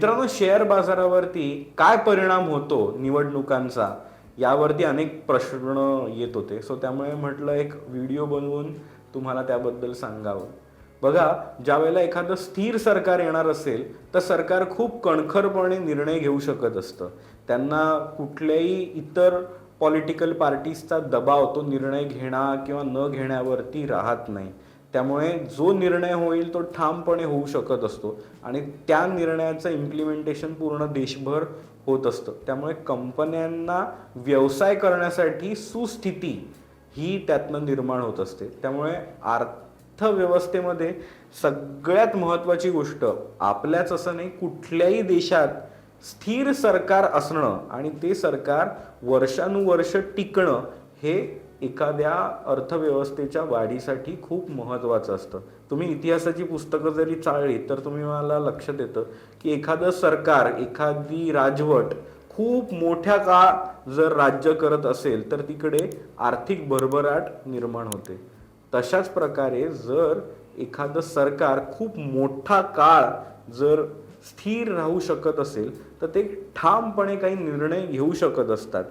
मित्रांनो शेअर बाजारावरती काय परिणाम होतो निवडणुकांचा यावरती अनेक प्रश्न येत होते. सो त्यामुळे म्हटलं एक व्हिडिओ बनवून तुम्हाला त्याबद्दल सांगावं. बघा ज्यावेळेला एखादं स्थिर सरकार येणार असेल तर सरकार खूप कणखरपणे निर्णय घेऊ शकत असतं. त्यांना कुठल्याही इतर पॉलिटिकल पार्टीजचा दबाव तो निर्णय घेणा किंवा न घेण्यावरती राहत नाही. त्यामुळे जो निर्णय होईल तो ठामपणे होऊ शकत असतो. आणि त्या निर्णयाचं इम्प्लिमेंटेशन पूर्ण देशभर होत असतं. त्यामुळे कंपन्यांना व्यवसाय करण्यासाठी सुस्थिती ही त्यातनं निर्माण होत असते. त्यामुळे अर्थव्यवस्थेमध्ये सगळ्यात महत्त्वाची गोष्ट आपल्याच असं नाही कुठल्याही देशात स्थिर सरकार असणं आणि ते सरकार वर्षानुवर्ष टिकणं हे एखाद्या अर्थव्यवस्थेच्या वाढीसाठी खूप महत्त्वाचं असतं. तुम्ही इतिहासाची पुस्तकं जरी चाळली तर तुम्ही मला लक्षात येतं की एखादं सरकार एखादी राजवट खूप मोठ्या काळ जर राज्य करत असेल तर तिकडे आर्थिक भरभराट निर्माण होते. तशाच प्रकारे जर एखादं सरकार खूप मोठा काळ जर स्थिर राहू शकत असेल तर ते ठामपणे काही निर्णय घेऊ शकत असतात.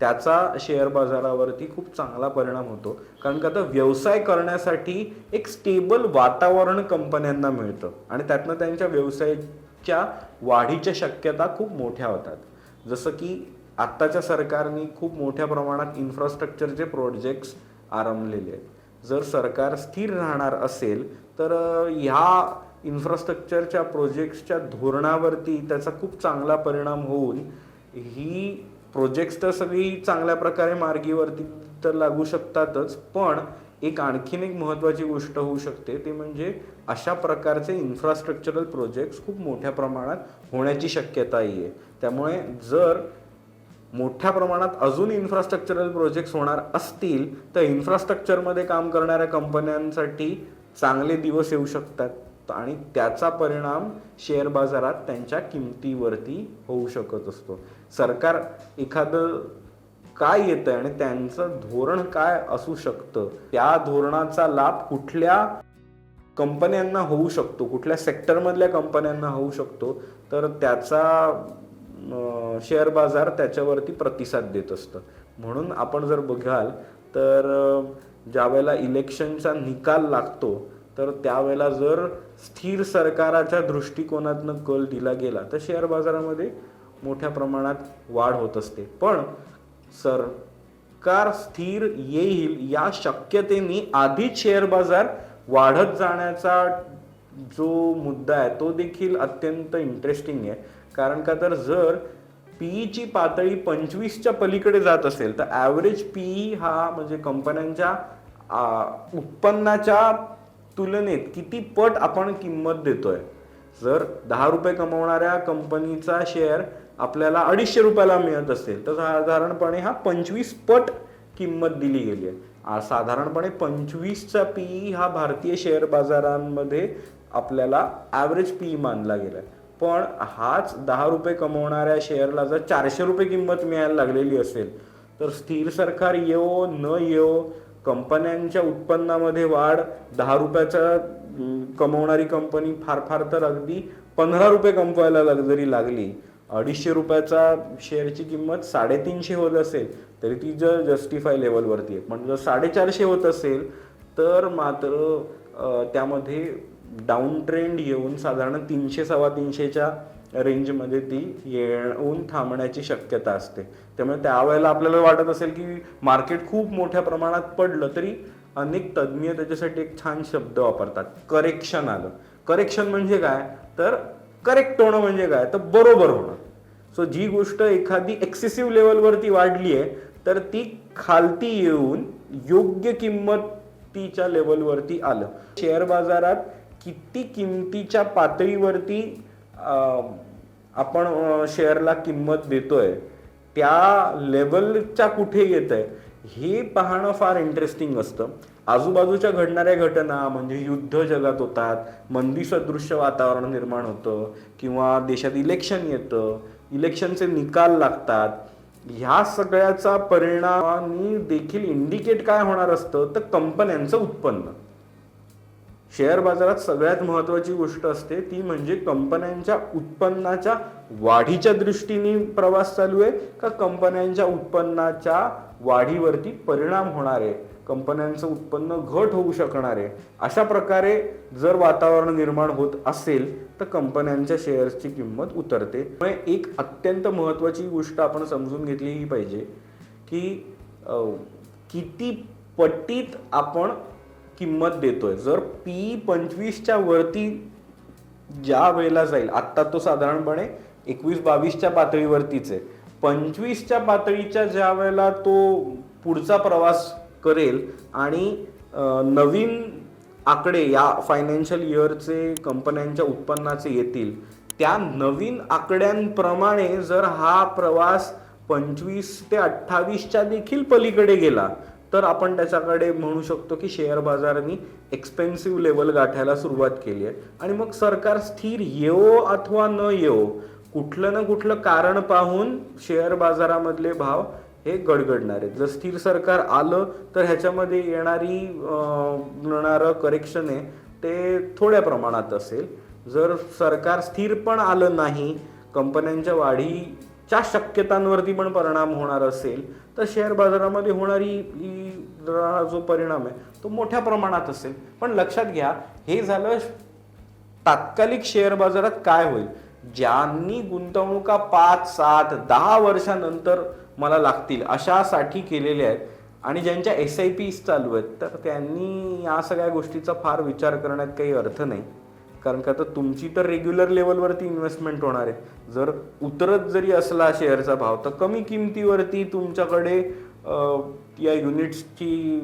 त्याचा शेअर बाजारावरती खूप चांगला परिणाम होतो. कारण का तर व्यवसाय करण्यासाठी एक स्टेबल वातावरण कंपन्यांना मिळतं. आणि त्यातनं त्यांच्या व्यवसायाच्या वाढीच्या शक्यता खूप मोठ्या होतात. जसं की आत्ताच्या सरकारने खूप मोठ्या प्रमाणात इन्फ्रास्ट्रक्चरचे प्रोजेक्ट्स आरंभलेले आहेत. जर सरकार स्थिर राहणार असेल तर ह्या इन्फ्रास्ट्रक्चरच्या प्रोजेक्ट्सच्या धोरणावरती त्याचा खूप चांगला परिणाम होऊन ही प्रोजेक्ट्स तर सगळी चांगल्या प्रकारे मार्गीवरती तर लागू शकतातच पण एक आणखीन एक महत्त्वाची गोष्ट होऊ शकते ते म्हणजे अशा प्रकारचे इन्फ्रास्ट्रक्चरल प्रोजेक्ट्स खूप मोठ्या प्रमाणात होण्याची शक्यताही आहे. त्यामुळे जर मोठ्या प्रमाणात अजून इन्फ्रास्ट्रक्चरल प्रोजेक्ट्स होणार असतील तर इन्फ्रास्ट्रक्चरमध्ये काम करणाऱ्या कंपन्यांसाठी चांगले दिवस येऊ शकतात. आणि त्याचा परिणाम शेअर बाजारात त्यांच्या किमतीवरती होऊ शकत असतो. सरकार एखादं काय येतंय आणि त्यांचं धोरण काय असू शकतं? त्या धोरणाचा लाभ कुठल्या कंपन्यांना होऊ शकतो? कुठल्या सेक्टरमधल्या कंपन्यांना होऊ शकतो? तर त्याचा शेअर बाजार त्याच्यावरती प्रतिसाद देत असतं. म्हणून आपण जर बघाल तर ज्यावेळेला इलेक्शनचा निकाल लागतो तर त्यावेळेला जर स्थिर सरकाराच्या दृष्टिकोनातनं कल दिला गेला तर शेअर बाजारामध्ये मोठ्या प्रमाणात वाढ होत असते. पण सरकार स्थिर येईल या शक्यतेने आधीच शेअर बाजार वाढत जाण्याचा जो मुद्दा आहे तो देखील अत्यंत इंटरेस्टिंग आहे. कारण का तर जर पीईची पातळी पंचवीसच्या पलीकडे जात असेल तर ॲव्हरेज पीई हा म्हणजे कंपन्यांच्या उत्पन्नाच्या तुलनेत किती पट आपण किंमत देतोय? जर दहा रुपये कमवणाऱ्या कंपनीचा शेअर आपल्याला अडीचशे रुपयाला मिळत असेल तर साधारणपणे हा पंचवीस पट किंमत दिली गेली आहे. साधारणपणे पंचवीसचा पीई हा भारतीय शेअर बाजारांमध्ये आपल्याला ॲव्हरेज पीई मानला गेला आहे पण हाच दहा रुपये कमवणाऱ्या शेअरला जर चारशे रुपये किंमत मिळायला लागलेली असेल तर स्थिर सरकार येवो न येवो कंपन्यांच्या उत्पन्नामध्ये वाढ दहा रुपयाचा कमवणारी कंपनी फार फार तर अगदी पंधरा रुपये कमवायला लग जरी लागली अडीचशे रुपयाचा शेअरची किंमत साडेतीनशे होत असेल तरी ती जर जस्टिफाय लेवलवरती आहे. पण जर साडेचारशे होत असेल तर मात्र त्यामध्ये डाऊन ट्रेंड येऊन साधारण तीनशे सव्वा तीनशेच्या रेंजमध्ये ती येऊन थांबण्याची शक्यता असते. त्यामुळे त्यावेळेला आपल्याला वाटत असेल की मार्केट खूप मोठ्या प्रमाणात पडलं तरी अनेक तज्ज्ञ त्याच्यासाठी एक छान शब्द वापरतात. करेक्शन आलं. करेक्शन म्हणजे काय? तर करेक्ट होणं म्हणजे काय? तर बरोबर होणं. सो जी गोष्ट एखादी एक्सेसिव्ह लेवलवरती वाढली आहे तर ती खालती येऊन योग्य किंमतीच्या लेवलवरती आलं. शेअर बाजारात किती किमतीच्या पातळीवरती आपण शेअरला किंमत देतोय त्या लेवलच्या कुठे येत आहे हे पाहणं फार इंटरेस्टिंग असतं. आजूबाजूच्या घडणाऱ्या घटना म्हणजे युद्ध जगात होतात मंदी सदृश्य वातावरण निर्माण होतं किंवा देशात इलेक्शन येतं इलेक्शनचे निकाल लागतात ह्या सगळ्याचा परिणामानी देखील इंडिकेट काय होणार असतं तर कंपन्यांचं उत्पन्न. शेअर बाजारात सगळ्यात महत्त्वाची गोष्ट असते ती म्हणजे कंपन्यांच्या उत्पन्नाच्या वाढीच्या दृष्टीने प्रवास चालू आहे का कंपन्यांच्या उत्पन्नाच्या वाढीवरती परिणाम होणार आहे? कंपन्यांचं उत्पन्न घट होऊ शकणार आहे. अशा प्रकारे जर वातावरण निर्माण होत असेल तर कंपन्यांच्या शेअर्सची किंमत उतरते. म्हणजे एक अत्यंत महत्त्वाची गोष्ट आपण समजून घेतली ही पाहिजे की किती पटीत आपण किंमत देतोय. जर पी पंचवीसच्या वरती ज्या वेळेला जाईल आत्ता तो साधारणपणे एकवीस बावीसच्या पातळीवरतीच आहे. पंचवीसच्या पातळीच्या ज्या वेळेला तो पुढचा प्रवास करेल आणि नवीन आकडे या फायनान्शियल इयरचे कंपन्यांच्या उत्पन्नाचे येतील त्या नवीन आकड्यांप्रमाणे जर हा प्रवास पंचवीस ते अठ्ठावीसच्या देखील पलीकडे गेला तर आपण त्याच्याकडे म्हणू शकतो की शेअर बाजारांनी एक्सपेन्सिव्ह लेवल गाठायला सुरुवात केली आहे. आणि मग सरकार स्थिर येवो अथवा न येवो कुठलं ना कुठलं कारण पाहून शेअर बाजारामधले भाव हे गडगडणार आहेत. जर स्थिर सरकार आलं तर ह्याच्यामध्ये येणारी येणारं करेक्शन आहे ते थोड्या प्रमाणात असेल. जर सरकार स्थिर पण आलं नाही कंपन्यांच्या वाढी च्या शक्यतांवरती पण परिणाम होणार असेल तर शेअर बाजारामध्ये होणारी ही जो परिणाम आहे तो मोठ्या प्रमाणात असेल. पण लक्षात घ्या हे झालं तात्कालिक शेअर बाजारात काय होईल? ज्यांनी गुंतवणुका पाच सात दहा वर्षानंतर मला लागतील अशासाठी केलेल्या आहेत. आणि ज्यांच्या एस आय पीस चालू आहेत तर त्यांनी या सगळ्या गोष्टीचा फार विचार करण्यात काही अर्थ नाही. कारण का तर तुमची तर रेग्युलर लेवलवरती इन्व्हेस्टमेंट होणार आहे. जर उतरत जरी असला शेअरचा भाव तर कमी किमतीवरती तुमच्याकडे या युनिट्सची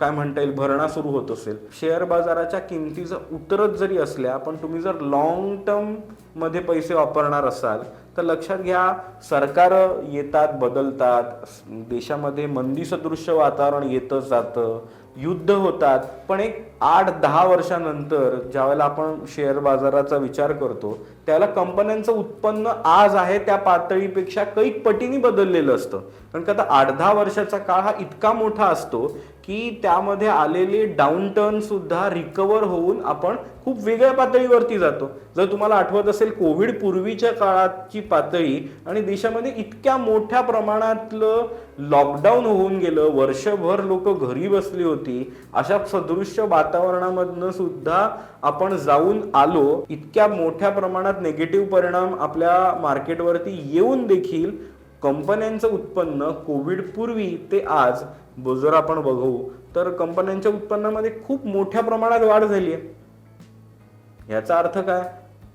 काय म्हणता येईल भरणा सुरू होत असेल. शेअर बाजाराच्या किमती जर उतरत जरी असल्या पण तुम्ही जर लॉंग टर्ममध्ये पैसे वापरणार असाल तर लक्षात घ्या सरकार येतात बदलतात देशामध्ये मंदी सदृश्य वातावरण येतं जातं युद्ध होतात पण एक आठ दहा वर्षानंतर ज्यावेळेला आपण शेअर बाजाराचा विचार करतो त्यावेळेला कंपन्यांचं उत्पन्न आज आहे त्या पातळीपेक्षा कैक पटीने बदललेलं असतं. कारण का आता आठ दहा वर्षाचा काळ हा इतका मोठा असतो की त्यामध्ये आलेले डाऊन सुद्धा रिकवर होऊन आपण खूप वेगळ्या पातळीवरती जातो. जर तुम्हाला आठवत असेल कोविड पूर्वीच्या काळाची पातळी आणि देशामध्ये इतक्या मोठ्या प्रमाणातलं लॉकडाऊन होऊन गेलं वर्षभर लोक घरी बसली होती अशा सदृश्य वातावरणामधनं सुद्धा आपण जाऊन आलो इतक्या मोठ्या प्रमाणात निगेटिव्ह परिणाम आपल्या मार्केटवरती येऊन देखील कंपन्यांचं उत्पन्न कोविड पूर्वी ते आज जर आपण बघू तर कंपन्यांच्या उत्पन्नामध्ये खूप मोठ्या प्रमाणात वाढ झाली आहे याचा अर्थ काय?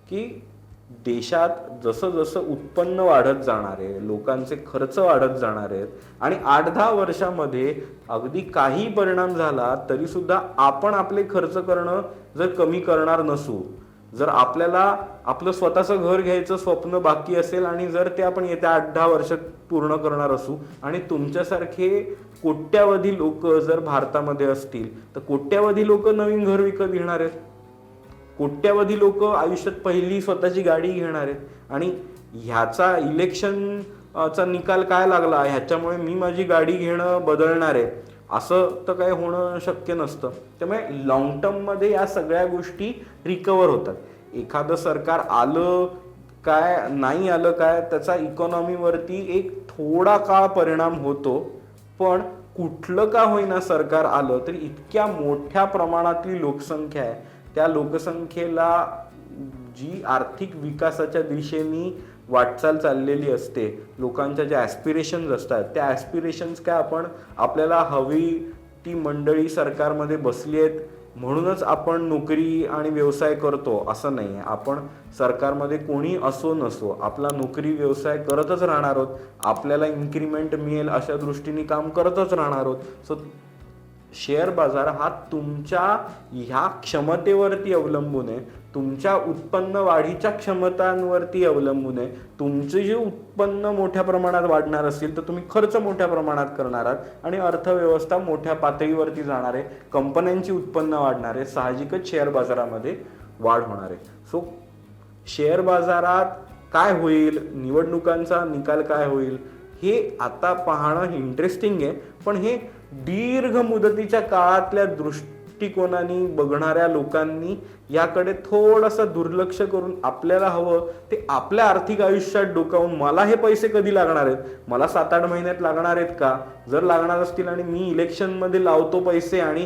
की देशात जसं जसं उत्पन्न वाढत जाणार आहे लोकांचे खर्च वाढत जाणार आहेत आणि आठ दहा वर्षामध्ये अगदी काही परिणाम झाला तरी सुद्धा आपण आपले खर्च करणं जर कमी करणार नसू जर आपल्याला आपलं स्वतःचं घर घ्यायचं स्वप्न बाकी असेल आणि जर ते आपण येत्या आठ दहा वर्षात पूर्ण करणार असू आणि तुमच्यासारखे कोट्यावधी लोक जर भारतामध्ये असतील तर कोट्यावधी लोक नवीन घर विकत घेणार आहेत? कोट्यावधी लोक आयुष्यात पहिली स्वतःची गाडी घेणार आहेत. आणि ह्याचा इलेक्शन चा निकाल काय लागला? ह्याच्यामुळे मी माझी गाडी घेणं बदलणार आहे. असं तर काय होणं शक्य नसतं. त्यामुळे लॉंग टर्ममध्ये या सगळ्या गोष्टी रिकवर होतात. एखादं सरकार आलं काय नाही आलं काय त्याचा इकॉनॉमीवरती एक थोडा काळ परिणाम होतो. पण कुठलं का होईना सरकार आलं तरी इतक्या मोठ्या प्रमाणातली लोकसंख्या आहे. त्या लोकसंख्येला जी आर्थिक विकासाच्या दिशेने वाटचाल चाललेली असते लोकांच्या ज्या ॲस्पिरेशन्स असतात त्या ॲस्पिरेशन्स काय आपण आपल्याला हवी ती मंडळी सरकारमध्ये बसली आहेत म्हणूनच आपण नोकरी आणि व्यवसाय करतो असं नाही आपण सरकारमध्ये कोणी असो नसो आपला नोकरी व्यवसाय करतच राहणार आहोत आपल्याला इन्क्रीमेंट मिळेल अशा दृष्टीने काम करतच राहणार आहोत. सो शेअर बाजार हा तुमच्या ह्या क्षमतेवरती अवलंबून आहे. तुमच्या उत्पन्न वाढीच्या क्षमतांवरती अवलंबून आहे. तुमचे जे उत्पन्न मोठ्या प्रमाणात वाढणार असेल तर तुम्ही खर्च मोठ्या प्रमाणात करणार आहात आणि अर्थव्यवस्था मोठ्या पातळीवरती जाणार आहे. कंपन्यांची उत्पन्न वाढणार आहे. साहजिकच शेअर बाजारामध्ये वाढ होणार आहे. सो शेअर बाजारात काय होईल? निवडणुकांचा निकाल काय होईल? हे आता पाहणं इंटरेस्टिंग आहे. पण हे दीर्घ मुदतीच्या काळातल्या दृष्टिकोनाने बघणाऱ्या लोकांनी याकडे थोडंसं दुर्लक्ष करून आपल्याला हवं ते आपल्या आर्थिक आयुष्यात डोकावून मला हे पैसे कधी लागणार आहेत? मला सात आठ महिन्यात लागणार आहेत का? जर लागणार असतील आणि मी इलेक्शनमध्ये लावतो पैसे आणि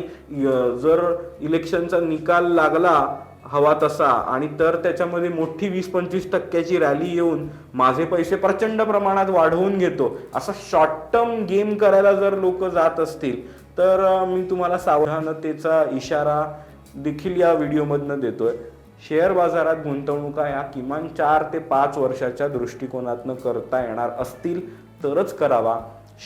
जर इलेक्शनचा निकाल लागला हवा तसा आणि तर त्याच्यामध्ये मोठी वीस पंचवीस टक्क्याची रॅली येऊन माझे पैसे प्रचंड प्रमाणात वाढवून घेतो. असा शॉर्ट टर्म गेम करायला जर लोक जात असतील तर मी तुम्हाला सावधानतेचा इशारा देखील या व्हिडिओमधनं देतोय. शेअर बाजारात गुंतवणुका या किमान चार ते पाच वर्षाच्या दृष्टिकोनातनं करता येणार असतील तरच करावा.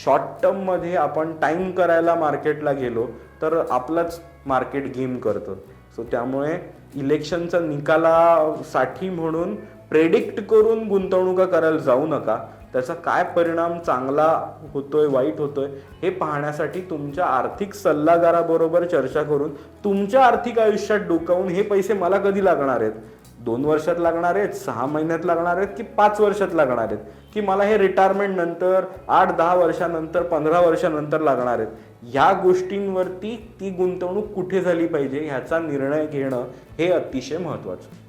शॉर्ट टर्ममध्ये आपण टाईम करायला मार्केटला गेलो तर आपलंच मार्केट गेम करतं. सो त्यामुळे इलेक्शनचा निकालासाठी म्हणून प्रेडिक्ट करून गुंतवणुका करायला जाऊ नका. त्याचा काय परिणाम चांगला होतोय वाईट होतोय हे पाहण्यासाठी तुमच्या आर्थिक सल्लागाराबरोबर चर्चा करून तुमच्या आर्थिक आयुष्यात डोकावून हे पैसे मला कधी लागणार आहेत? दोन वर्षात लागणार आहेत सहा महिन्यात लागणार आहेत की पाच वर्षात लागणार आहेत? की मला हे रिटायरमेंट नंतर आठ दहा वर्षानंतर पंधरा वर्षानंतर लागणार आहेत? ह्या गोष्टींवरती ती गुंतवणूक कुठे झाली पाहिजे? ह्याचा निर्णय घेणं हे अतिशय महत्वाचं.